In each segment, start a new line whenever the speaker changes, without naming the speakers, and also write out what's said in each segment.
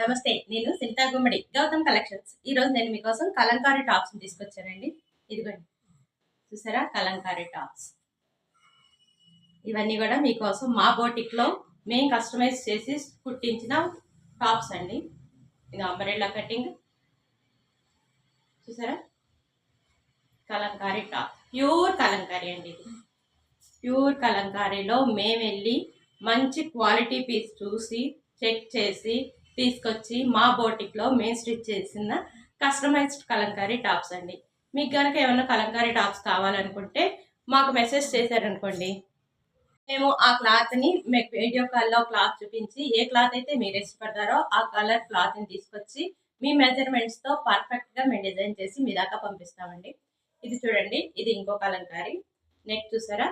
నమస్తే నేను సింతా గుమ్మడి గౌతమ్ కలెక్షన్స్. ఈ రోజు నేను మీకోసం కలంకారీ టాప్స్ తీసుకొచ్చానండి. ఇదిగోండి. చూసారా? కలంకారీ టాప్స్. ఇవన్నీ కూడా మీకోసం మా బోటిక్లో మేము కస్టమైజ్ చేసి కుట్టించిన టాప్స్ అండి. ఇది అంబరెల్లా కటింగ్. చూసారా? కలంకారీ టాప్. ప్యూర్ కలంకారీ అండి ఇది. ప్యూర్ కలంకారీలో మేము వెళ్ళి మంచి క్వాలిటీ పీస్ చూసి చెక్ చేసి తీసుకొచ్చి మా బోటిక్లో మేము స్టిచ్ చేసిన కస్టమైజ్డ్ కలంకారీ టాప్స్ అండి. మీకు కనుక ఏమైనా కలంకారీ టాప్స్ కావాలనుకుంటే మాకు మెసేజ్ చేశారనుకోండి. మేము ఆ క్లాత్ని మీకు వీడియో కాల్లో క్లాత్ చూపించి ఏ క్లాత్ అయితే మీరు ఇష్టపడతారో ఆ కలర్ క్లాత్ని తీసుకొచ్చి మీ మెజర్మెంట్స్తో పర్ఫెక్ట్గా మేము డిజైన్ చేసి మీ దాకా పంపిస్తామండి. ఇది చూడండి ఇది ఇంకో కలంకారీ. నెక్ చూసారా?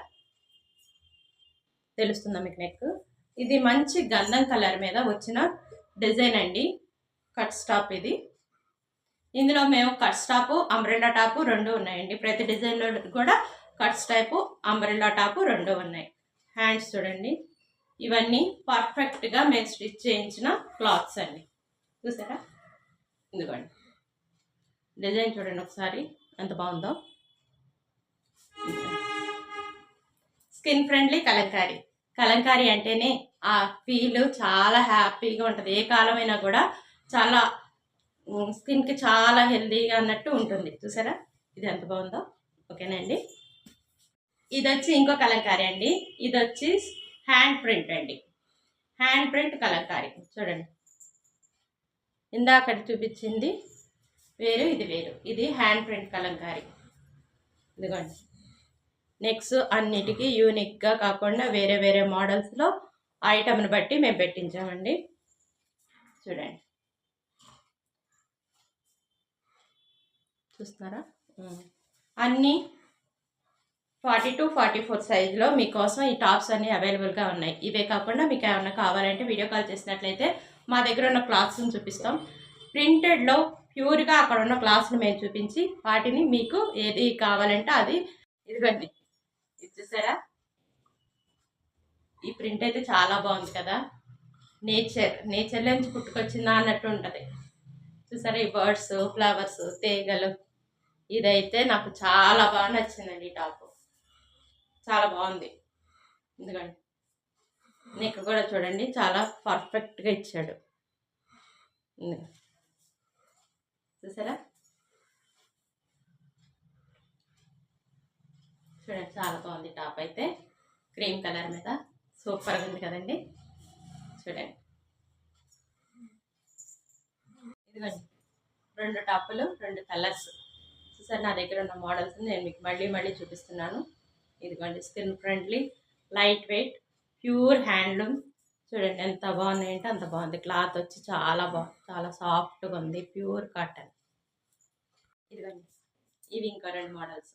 తెలుస్తుందా మీకు నెక్ ఇది మంచి గంధం కలర్ మీద వచ్చిన డిజైన్ అండి. కట్ స్టాప్ ఇది. ఇందులో మేము కట్ స్టాపు అంబ్రెల్లా టాపు రెండు ఉన్నాయండి. ప్రతి డిజైన్లో కూడా కట్ స్టాపు అంబ్రెల్లా టాపు రెండు ఉన్నాయి. హ్యాండ్స్ చూడండి. ఇవన్నీ పర్ఫెక్ట్గా మేము స్టిచ్ చేయించిన క్లాత్స్ అండి. చూసారా? ఇదిగోండి. డిజైన్ చూడండి ఒకసారి. ఎంత బాగుందో. Skin friendly Kalamkari. కలంకారీ అంటేనే ఆ ఫీల్ చాలా హ్యాపీగా ఉంటుంది. ఏ కాలమైనా కూడా చాలా స్కిన్కి చాలా హెల్దీగా అన్నట్టు ఉంటుంది. చూసారా? ఇది ఎంత బాగుందో? ఓకేనండి ఇది వచ్చి ఇంకో కలంకారీ అండి. ఇది వచ్చి హ్యాండ్ ప్రింట్ అండి. Hand print Kalamkari. చూడండి. ఇందాక చూపించింది వేరు ఇది వేరు. ఇది హ్యాండ్ ప్రింట్ కలంకారీ. ఇదిగోండి. నెక్స్ట్ అన్నిటికీ యూనిక్గా కాకుండా వేరే వేరే మోడల్స్లో ఐటమ్ని బట్టి మేము పెట్టించామండి. చూడండి. చూస్తున్నారా? అన్నీ ఫార్టీ టు ఫార్టీ ఫోర్ సైజులో మీకోసం ఈ టాప్స్ అన్నీ అవైలబుల్గా ఉన్నాయి. ఇవే కాకుండా మీకు ఏమైనా కావాలంటే వీడియో కాల్ చేసినట్లయితే మా దగ్గర ఉన్న క్లాత్స్ని చూపిస్తాం. ప్రింటెడ్లో ప్యూర్గా అక్కడ ఉన్న క్లాత్స్ని మేము చూపించి వాటిని మీకు ఏది కావాలంటే అది ఇదిగోండి. ఇది చూసారా? ఈ ప్రింట్ అయితే చాలా బాగుంది కదా? నేచర్ నేచర్లో నుంచి పుట్టుకొచ్చిందా అన్నట్టు ఉంటుంది. చూసారా ఈ బర్డ్స్ ఫ్లవర్స్ తీగలు? ఇదైతే నాకు చాలా బాగా నచ్చిందండి ఈ టాప్. చాలా బాగుంది. ఎందుకంటే నెక్ కూడా చూడండి చాలా పర్ఫెక్ట్గా ఇచ్చాడు. చూసారా? చూడండి చాలా బాగుంది టాప్ అయితే. క్రీమ్ కలర్ మీద. సూపర్గా ఉంది కదండి. చూడండి. ఇదిగోండి. రెండు టాపులు రెండు కలర్స్ చూసారు నా దగ్గర ఉన్న మోడల్స్ నేను మీకు మళ్ళీ మళ్ళీ చూపిస్తున్నాను. ఇదిగోండి skin friendly lightweight pure handloom చూడండి ఎంత బాగున్నాయంటే అంత బాగుంది. క్లాత్ వచ్చి చాలా బాగుంది. చాలా సాఫ్ట్గా ఉంది. ప్యూర్ కాటన్ ఇదిగోండి. ఇవి ఇంకా రెండు మోడల్స్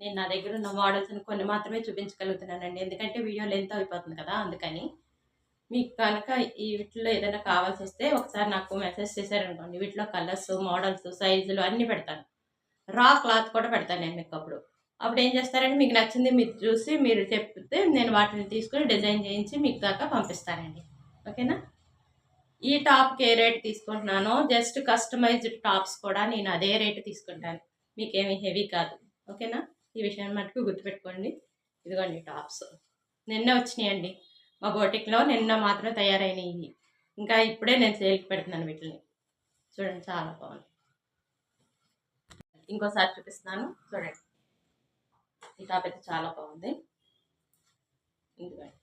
నేను నా దగ్గర ఉన్న మోడల్స్ని కొన్ని మాత్రమే చూపించగలుగుతున్నానండి. ఎందుకంటే వీడియో లెంత్ అయిపోతుంది కదా అందుకని. మీకు కనుక ఈ వీటిలో ఏదైనా కావాల్సి వస్తే ఒకసారి నాకు మెసేజ్ చేశారనుకోండి. వీటిలో కలర్స్ మోడల్స్ సైజులు అన్నీ పెడతాను. రా క్లాత్ కూడా పెడతాను నేను మీకు అప్పుడు. అప్పుడు ఏం చేస్తారంటే మీకు నచ్చింది మీరు చూసి మీరు చెప్తే నేను వాటిని తీసుకుని డిజైన్ చేయించి మీకు దాకా పంపిస్తానండి. ఓకేనా? ఈ టాప్కి ఏ రేట్ తీసుకుంటున్నానో జస్ట్ కస్టమైజ్డ్ టాప్స్ కూడా నేను అదే రేటు తీసుకుంటాను. మీకేమీ హెవీ కాదు. ఓకేనా? ఈ విషయాన్ని మటుకు గుర్తుపెట్టుకోండి. ఇదిగోండి టాప్స్. నిన్న వచ్చినాయండి. మా బోటిక్లో నిన్న మాత్రం తయారైనవి. ఇంకా ఇప్పుడే నేను సేల్కి పెడుతున్నాను వీటిని. చూడండి చాలా బాగుంది ఇంకోసారి చూపిస్తున్నాను. చూడండి. ఈ టాప్ అయితే చాలా బాగుంది. ఇదిగోండి.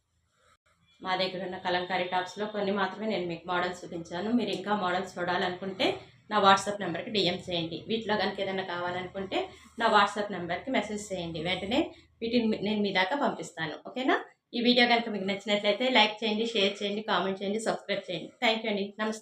మా దగ్గర ఉన్న కలంకారీ టాప్స్లో కొన్ని మాత్రమే నేను మీకు మోడల్స్ చూపించాను. మీరు ఇంకా మోడల్స్ చూడాలనుకుంటే నా వాట్సాప్ నెంబర్కి డిఎం చేయండి. వీటిలో కనుక ఏదైనా కావాలనుకుంటే నా వాట్సాప్ నెంబర్కి మెసేజ్ చేయండి. వెంటనే వీటిని నేను మీ దాకా పంపిస్తాను. ఓకేనా? ఈ వీడియో కనుక మీకు నచ్చినట్లయితే లైక్ చేయండి షేర్ చేయండి కామెంట్ చేయండి సబ్స్క్రైబ్ చేయండి. థ్యాంక్ యూ అండి. నమస్తే.